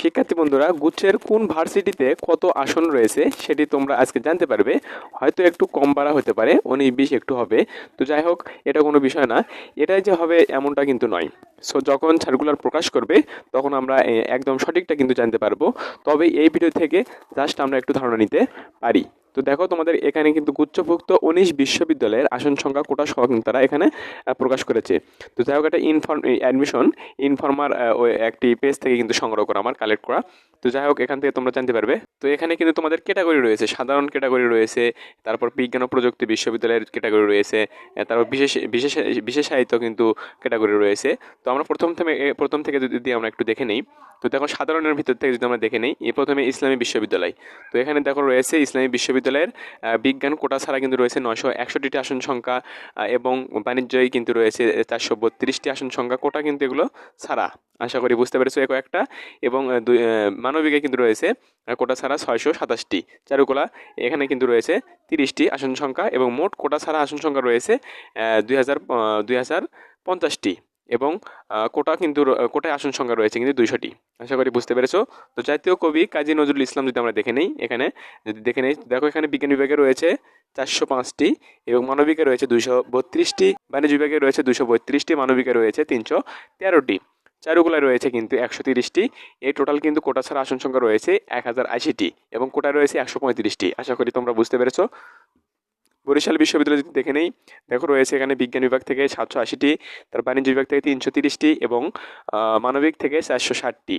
শিক্ষার্থী বন্ধুরা, গুচ্ছের কোন ভার্সিটিতে কত আসন রয়েছে সেটি তোমরা আজকে জানতে পারবে। হয়তো একটু কম বাড়া হতে পারে উনিশ বিশ একটু হবে। তো যাই হোক, এটা কোনো বিষয় না। এটাই যে হবে এমনটা কিন্তু নয়। সো যখন সার্কুলার প্রকাশ করবে, তখন আমরা একদম সঠিকটা কিন্তু জানতে পারব। তবে এই ভিডিও থেকে জাস্ট আমরা একটু ধারণা নিতে পারি। তো দেখো তোমাদের এখানে কিন্তু গুচ্ছভুক্ত উনিশ বিশ্ববিদ্যালয়ের আসন সংখ্যা কোটা সহ কিন্তু তারা এখানে প্রকাশ করেছে। তো যাই হোক, একটা ইনফর্ম অ্যাডমিশন ইনফর্মার একটি পেজ থেকে কিন্তু সংগ্রহ করা, আমার কালেক্ট করা। তো যাই হোক, এখান থেকে তোমরা জানতে পারবে। তো এখানে কিন্তু তোমাদের ক্যাটাগরি রয়েছে। সাধারণ ক্যাটাগরি রয়েছে, তারপর বিজ্ঞান ও প্রযুক্তি বিশ্ববিদ্যালয়ের ক্যাটাগরি রয়েছে তারপর বিশেষ বিশেষ বিশেষায়িত কিন্তু ক্যাটাগরি রয়েছে। তো আমরা প্রথম থেকে প্রথম থেকে যদি আমরা একটু দেখে নিই, তো দেখো সাধারণের ভিতর থেকে যদি আমরা দেখে নিই, এ, প্রথমে ইসলামী বিশ্ববিদ্যালয়। তো এখানে দেখো রয়েছে ইসলামী বিশ্ববিদ্যালয়ের বিজ্ঞান কোটা ছাড়া কিন্তু রয়েছে নয়শো একষট্টিটি আসন সংখ্যা এবং বাণিজ্যই কিন্তু রয়েছে চারশো বত্রিশটি আসন সংখ্যা কোটা কিন্তু এগুলো ছাড়া। আশা করি বুঝতে পেরেছ এক একটা এবং মানবিকে কিন্তু রয়েছে কোটা ছাড়া ছয়শো সাতাশটি। চারুকলা এখানে কিন্তু রয়েছে তিরিশটি আসন সংখ্যা এবং মোট কোটা ছাড়া আসন সংখ্যা রয়েছে দুই হাজার দুই হাজার পঞ্চাশটি এবং কোটা কিন্তু কোটায় আসন সংখ্যা রয়েছে কিন্তু দুইশোটি। আশা করি বুঝতে পেরেছ? তো জাতীয় কবি কাজী নজরুল ইসলাম যদি আমরা দেখে নিই এখানে, যদি দেখে নিই, দেখো এখানে বিজ্ঞান বিভাগে রয়েছে চারশো পাঁচটি এবং মানবিকে রয়েছে দুশো বত্রিশটি, বাণিজ্য বিভাগে রয়েছে দুশো বত্রিশটি, মানবিকে রয়েছে তিনশো তেরোটি। চারুকলায় রয়েছে কিন্তু একশো তিরিশটি। এই টোটাল কিন্তু কোটা ছাড়া আসন সংখ্যা রয়েছে এক হাজার আশিটি এবং কোটা রয়েছে একশো পঁয়ত্রিশটি। আশা করি তোমরা বুঝতে পেরেছ। বরিশাল বিশ্ববিদ্যালয় যদি দেখে নেই, দেখো রয়েছে এখানে বিজ্ঞান বিভাগ থেকে সাতশো আশিটি, তার বাণিজ্য বিভাগ থেকে তিনশো তিরিশটি এবং মানবিক থেকে চারশো ষাটটি।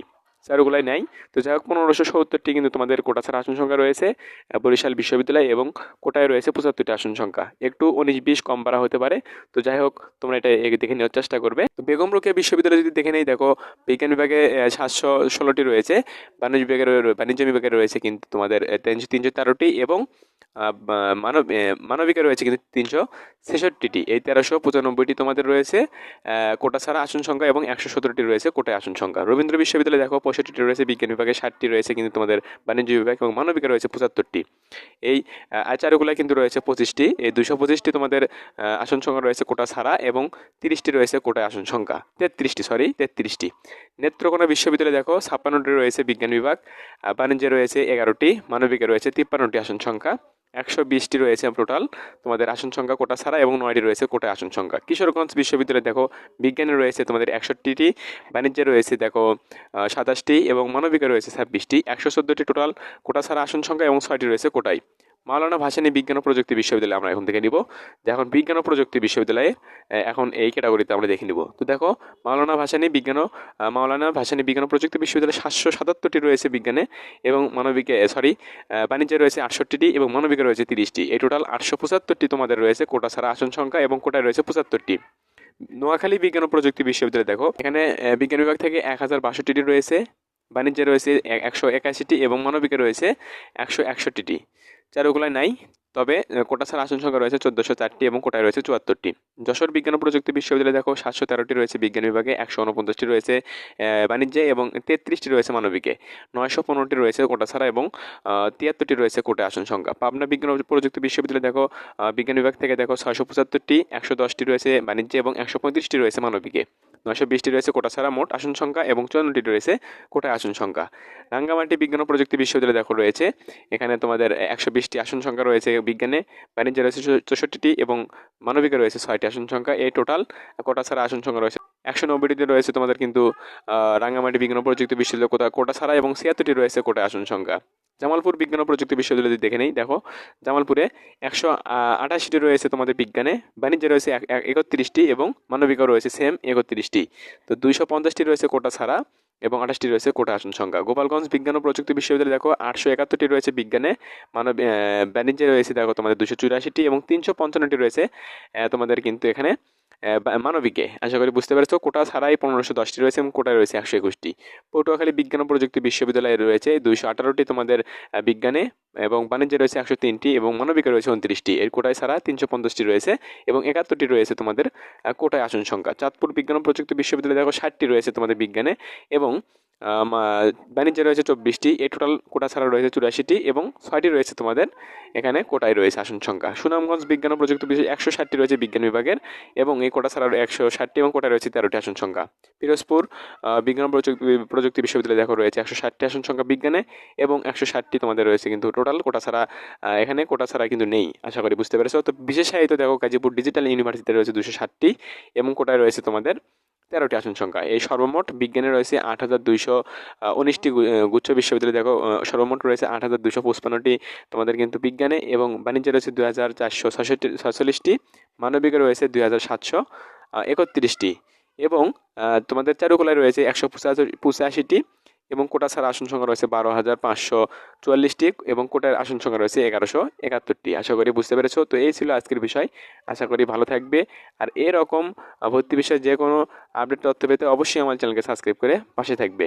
চারুগুলাই নেয়। তো যাই হোক পনেরোশো সত্তরটি কিন্তু তোমাদের কোটা ছাড়া আসন সংখ্যা রয়েছে বরিশাল বিশ্ববিদ্যালয় এবং কোটায় রয়েছে পঁচাত্তরটি আসন সংখ্যা। একটু উনিশ বিশ কম বাড়া হতে পারে। তো যাই হোক তোমরা এটা দেখে নেওয়ার চেষ্টা করবে। তো বেগম রোকেয়া বিশ্ববিদ্যালয় যদি দেখে নেই, দেখো, বিজ্ঞান বিভাগে সাতশো ষোলোটি রয়েছে, বাণিজ্য বিভাগে বাণিজ্য বিভাগে রয়েছে কিন্তু তোমাদের তিনশো তিনশো তেরোটি এবং মানব মানবিকে রয়েছে কিন্তু তিনশো ছেষট্টিটি। এই তেরোশো পঁচানব্বইটি তোমাদের রয়েছে কোটা ছাড়া আসন সংখ্যা এবং একশো সতেরোটি রয়েছে কোটায় আসন সংখ্যা। রবীন্দ্র বিশ্ববিদ্যালয়ে দেখো পঁয়ষট্টিটি রয়েছে, বিজ্ঞান বিভাগে ষাটটি রয়েছে কিন্তু তোমাদের বাণিজ্য বিভাগ এবং মানবিকে রয়েছে পঁচাত্তরটি। এই আচারগুলো কিন্তু রয়েছে পঁচিশটি। এই দুশো পঁচিশটি তোমাদের আসন সংখ্যা রয়েছে কোটা ছাড়া এবং তিরিশটি রয়েছে কোটায় আসন সংখ্যা। তেত্রিশটি সরি তেত্রিশটি। নেত্রকোনা বিশ্ববিদ্যালয়ে দেখো ছাপ্পান্নটি রয়েছে বিজ্ঞান বিভাগ বাণিজ্যে রয়েছে এগারোটি মানবিকে রয়েছে তিপ্পান্নটি আসন সংখ্যা। একশো বিশটি রয়েছে টোটাল। তোমাদের আসন সংখ্যা কোটা ছাড়া এবং নয়টি রয়েছে কোটায় আসন সংখ্যা। কিশোরগঞ্জ বিশ্ববিদ্যালয়ে দেখো, বিজ্ঞানে রয়েছে তোমাদের একষট্টিটি, বাণিজ্যে রয়েছে দেখো সাতাশটি এবং মানবিকে রয়েছে ছাব্বিশটি। একশো চোদ্দোটি টোটাল কোটা ছাড়া আসন সংখ্যা এবং ছয়টি রয়েছে কোটায়। মাওলানা ভাসানী বিজ্ঞান ও প্রযুক্তি বিশ্ববিদ্যালয় আমরা এখন থেকে নিব। এখন বিজ্ঞান ও প্রযুক্তি বিশ্ববিদ্যালয়ে এখন এই ক্যাটাগরিতে আমরা দেখে নিব। তো দেখো, মাওলানা ভাসানী বিজ্ঞান ও মাওলানা ভাসানী বিজ্ঞান ও প্রযুক্তি বিশ্ববিদ্যালয়ে সাতশো সাতাত্তরটি রয়েছে বিজ্ঞানে এবং মানবিকে সরি বাণিজ্যে রয়েছে আটষট্টিটি এবং মানবিকে রয়েছে তিরিশটি। এই টোটাল আটশো পঁচাত্তরটি তোমাদের রয়েছে। কোটা ছাড়া আসন সংখ্যা এবং কোটায় রয়েছে পঁচাত্তরটি। নোয়াখালী বিজ্ঞান ও প্রযুক্তি বিশ্ববিদ্যালয় দেখো, এখানে বিজ্ঞান বিভাগ থেকে এক হাজার বাষট্টিটি রয়েছে, বাণিজ্যে রয়েছে একশো একাশিটি এবং মানবিকে রয়েছে একশো একষট্টিটি। চারুকলায় নাই, তবে কোটা ছাড়া আসন সংখ্যা রয়েছে চোদ্দোশো চারটি এবং কোটায় রয়েছে চুয়াত্তরটি। যশোর বিজ্ঞান ও প্রযুক্তি বিশ্ববিদ্যালয়ে দেখো সাতশো তেরোটি রয়েছে বিজ্ঞান বিভাগে, একশো উনপঞ্চাশটি রয়েছে বাণিজ্যে এবং তেত্রিশটি রয়েছে মানবিকে। নয়শো পনেরোটি রয়েছে কোটা ছাড়া এবং তিয়াত্তরটি রয়েছে কোটা আসন সংখ্যা। পাবনা বিজ্ঞান ও প্রযুক্তি বিশ্ববিদ্যালয়ে দেখো বিজ্ঞান বিভাগ থেকে দেখো ছয়শো পঁচাত্তরটি, একশো দশটি রয়েছে বাণিজ্যে এবং একশো পঁয়ত্রিশটি রয়েছে মানবিকে। নয়শো বিশটি রয়েছে কোটা ছাড়া মোট আসন সংখ্যা এবং চুয়ান্নটি রয়েছে কোটায় আসন সংখ্যা। রাঙ্গামাটি বিজ্ঞান ও প্রযুক্তি বিশ্ববিদ্যালয় দেখো রয়েছে। এখানে তোমাদের একশো বিশটি আসন সংখ্যা রয়েছে বিজ্ঞানে, বাণিজ্যে রয়েছে চৌষট্টিটি এবং মানবিকে রয়েছে ছয়টি আসন সংখ্যা। এই টোটাল কোটা ছাড়া আসন সংখ্যা রয়েছে একশো নব্বইটিতে রয়েছে তোমাদের কিন্তু রাঙ্গামাটি বিজ্ঞান প্রযুক্তি বিশ্ববিদ্যালয় কোটা কোটা ছাড়া এবং ছিয়াত্তরটি রয়েছে কোটা আসন সংখ্যা। জামালপুর বিজ্ঞান ও প্রযুক্তি বিশ্ববিদ্যালয় দেখে নেই, দেখো, জামালপুরে একশো আটাশিটি রয়েছে তোমাদের বিজ্ঞানে, বাণিজ্যে রয়েছে এক- এক- একত্রিশটি এবং মানবিকও রয়েছে সেম একত্রিশটি। তো দুইশো পঞ্চাশটি রয়েছে কোটা ছাড়া এবং আঠাশটি রয়েছে কোটা আসন সংখ্যা। গোপালগঞ্জ বিজ্ঞান ও প্রযুক্তি বিশ্ববিদ্যালয় দেখো, আটশো একাত্তরটি রয়েছে বিজ্ঞানে, মানব বাণিজ্যে রয়েছে দেখো তোমাদের দুশো চুরাশিটি এবং তিনশো পঞ্চান্নটি রয়েছে তোমাদের কিন্তু এখানে মানবিকে। আশা করি বুঝতে পেরেছ, কোটা ছাড়াই পনেরোশো দশটি রয়েছে এবং কোটায় রয়েছে একশো একুশটি। পটুয়াখালী বিজ্ঞান প্রযুক্তি বিশ্ববিদ্যালয়ে রয়েছে দুইশো আঠারোটি তোমাদের বিজ্ঞানে এবং বাণিজ্যে রয়েছে একশো তিনটি এবং মানবিকে রয়েছে উনত্রিশটি। এর কোটায় ছাড়া তিনশো পঞ্চাশটি রয়েছে এবং একাত্তরটি রয়েছে তোমাদের কোটায় আসন সংখ্যা। চাঁদপুর বিজ্ঞান প্রযুক্তি বিশ্ববিদ্যালয়ে দেখো ষাটটি রয়েছে তোমাদের বিজ্ঞানে এবং বাণিজ্যে রয়েছে চব্বিশটি। এই টোটাল কোটা ছাড়া রয়েছে চুরাশিটি এবং ছয়টি রয়েছে তোমাদের এখানে কোটায় রয়েছে আসন সংখ্যা। সুনামগঞ্জ বিজ্ঞান ও প্রযুক্তি বিষয়ে একশো ষাটটি রয়েছে বিজ্ঞান বিভাগের এবং এই কোটা ছাড়া একশো ষাটটি এবং কোটায় রয়েছে তেরোটি আসন সংখ্যা। পিরোজপুর বিজ্ঞান প্রযুক্তি প্রযুক্তি বিশ্ববিদ্যালয়ে দেখো রয়েছে একশো ষাটটি আসন সংখ্যা বিজ্ঞানে এবং একশো ষাটটি তোমাদের রয়েছে কিন্তু টোটাল কোটা ছাড়া এখানে কোটা ছাড়া কিন্তু নেই, আশা করি বুঝতে পেরেছ। তো বিশেষ সাহিত্য দেখো গাজীপুর ডিজিটাল ইউনিভার্সিটিতে রয়েছে দুশো ষাটটি এবং কোটায় রয়েছে তোমাদের তেরোটি আসন সংখ্যা। এই সর্বমোট বিজ্ঞানে রয়েছে আট হাজার দুইশো উনিশটি গুচ্ছ বিশ্ববিদ্যালয়। দেখো সর্বমোট রয়েছে আট হাজার দুশো পঁচপান্নটি তোমাদের কিন্তু বিজ্ঞানে এবং বাণিজ্যে রয়েছে দুই হাজার চারশো ছষট্টি ছয়চল্লিশটি, মানবিকে রয়েছে দুই হাজার সাতশো একত্রিশটি এবং তোমাদের চারুকলায় রয়েছে একশো পঁচাশি, পঁচাশিটি এবং কোটা ছাড়া আসন সংখ্যা রয়েছে বারো হাজার পাঁচশো চুয়াল্লিশটি এবং কোটার আসন সংখ্যা রয়েছে এগারোশো একাত্তরটি। আশা করি বুঝতে পেরেছ? তো এই ছিল আজকের বিষয়। আশা করি ভালো থাকবে। আর এরকম ভর্তি বিষয়ে যে কোনো আপডেট তথ্য পেতে অবশ্যই আমার চ্যানেলকে সাবস্ক্রাইব করে পাশে থাকবে।